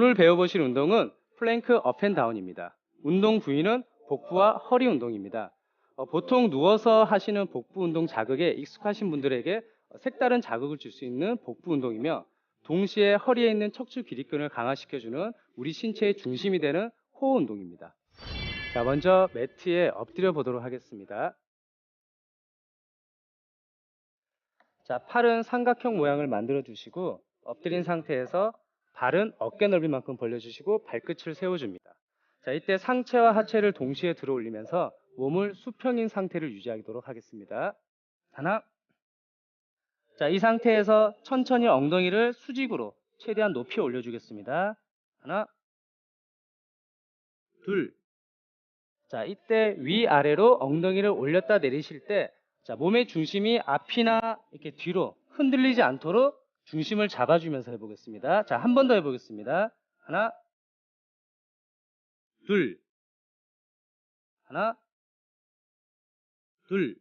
오늘 배워보실 운동은 플랭크 업앤다운입니다. 운동 부위는 복부와 허리 운동입니다. 어, 보통 누워서 하시는 복부 운동 자극에 익숙하신 분들에게 색다른 자극을 줄 수 있는 복부 운동이며 동시에 허리에 있는 척추 기립근을 강화시켜주는 우리 신체의 중심이 되는 호흡 운동입니다. 자, 먼저 매트에 엎드려 보도록 하겠습니다. 자, 팔은 삼각형 모양을 만들어 주시고 엎드린 상태에서 발은 어깨 넓이만큼 벌려주시고 발끝을 세워줍니다. 자, 이때 상체와 하체를 동시에 들어 올리면서 몸을 수평인 상태를 유지하도록 하겠습니다. 하나. 자, 이 상태에서 천천히 엉덩이를 수직으로 최대한 높이 올려주겠습니다. 하나. 둘. 자, 이때 위아래로 엉덩이를 올렸다 내리실 때, 자, 몸의 중심이 앞이나 이렇게 뒤로 흔들리지 않도록 중심을 잡아주면서 해보겠습니다. 자, 한 번 더 해보겠습니다. 하나, 둘, 하나, 둘.